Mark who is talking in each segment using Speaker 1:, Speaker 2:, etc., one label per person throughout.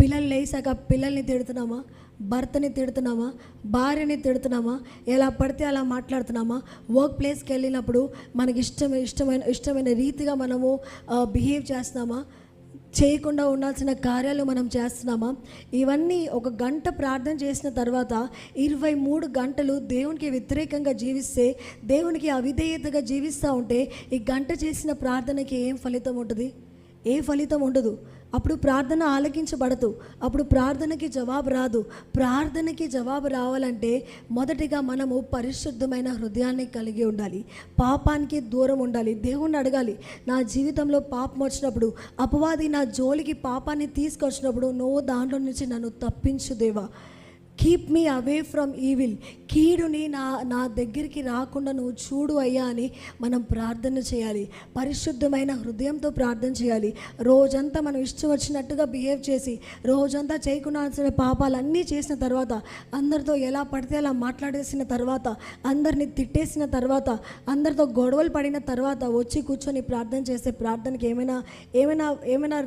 Speaker 1: పిల్లలు లేసాక పిల్లల్ని తిడుతున్నామా? భర్తని తిడుతున్నామా? భార్యని తిడుతున్నామా? ఎలా పడితే అలా మాట్లాడుతున్నామా? వర్క్ ప్లేస్కి వెళ్ళినప్పుడు మనకి ఇష్టమైన ఇష్టమైన ఇష్టమైన రీతిగా మనము బిహేవ్ చేస్తున్నామా? చేయకుండా ఉండాల్సిన కార్యాలు మనం చేస్తున్నామా? ఇవన్నీ ఒక గంట ప్రార్థన చేసిన తర్వాత ఇరవై మూడు గంటలు దేవునికి వ్యతిరేకంగా జీవిస్తే దేవునికి అవిధేయతగా జీవిస్తూ ఉంటే ఈ గంట చేసిన ప్రార్థనకి ఏం ఫలితం ఉంటుంది? ఏ ఫలితం ఉండదు? అప్పుడు ప్రార్థన ఆలకించబడదు. అప్పుడు ప్రార్థనకి జవాబు రాదు. ప్రార్థనకి జవాబు రావాలంటే మొదటిగా మనము పరిశుద్ధమైన హృదయాన్ని కలిగి ఉండాలి. పాపానికి దూరం ఉండాలి. దేవుణ్ణి అడగాలి. నా జీవితంలో పాపం వచ్చినప్పుడు అపవాది నా జోలికి పాపాన్ని తీసుకొచ్చినప్పుడు నువ్వు దాంట్లో నుంచి నన్ను తప్పించు దేవా. Keep me away from evil కీడుని నా నా దగ్గరికి రాకుండా నువ్వు చూడు అయ్యా అని మనం ప్రార్థన చేయాలి. పరిశుద్ధమైన హృదయంతో ప్రార్థన చేయాలి. రోజంతా మనం ఇష్టం వచ్చినట్టుగా బిహేవ్ చేసి రోజంతా చేయకుండా పాపాలన్నీ చేసిన తర్వాత అందరితో ఎలా పడితే అలా మాట్లాడేసిన తర్వాత అందరిని తిట్టేసిన తర్వాత అందరితో గొడవలు పడిన తర్వాత వచ్చి కూర్చొని ప్రార్థన చేసే ప్రార్థనకి ఏమైనా ఏమైనా ఏమైనా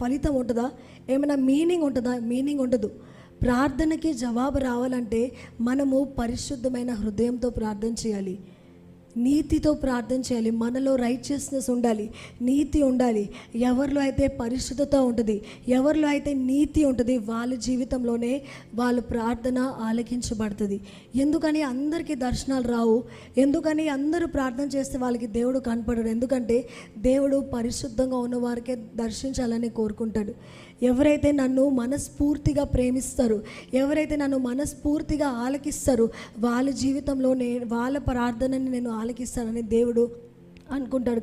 Speaker 1: ఫలితం ఉంటుందా? ఏమైనా మీనింగ్ ఉంటుందా? మీనింగ్ ఉండదు. ప్రార్థనకి జవాబు రావాలంటే మనము పరిశుద్ధమైన హృదయంతో ప్రార్థన చేయాలి. నీతితో ప్రార్థన చేయాలి. మనలో రైచియస్నెస్ ఉండాలి. నీతి ఉండాలి. ఎవరిలో అయితే పరిశుద్ధత ఉంటుంది ఎవరిలో అయితే నీతి ఉంటుంది వాళ్ళ జీవితంలోనే వాళ్ళ ప్రార్థన ఆలకించబడుతుంది. ఎందుకని అందరికీ దర్శనాలు రావు? ఎందుకని అందరూ ప్రార్థన చేస్తే వాళ్ళకి దేవుడు కనపడడు? ఎందుకంటే దేవుడు పరిశుద్ధంగా ఉన్న వారికే దర్శించాలని కోరుకుంటాడు. ఎవరైతే నన్ను మనస్ఫూర్తిగా ప్రేమిస్తారు ఎవరైతే నన్ను మనస్ఫూర్తిగా ఆలకిస్తారు వాళ్ళ జీవితంలో నే వాళ్ళ ప్రార్థనని నేను ఆలకిస్తానని దేవుడు అనుకుంటాడు.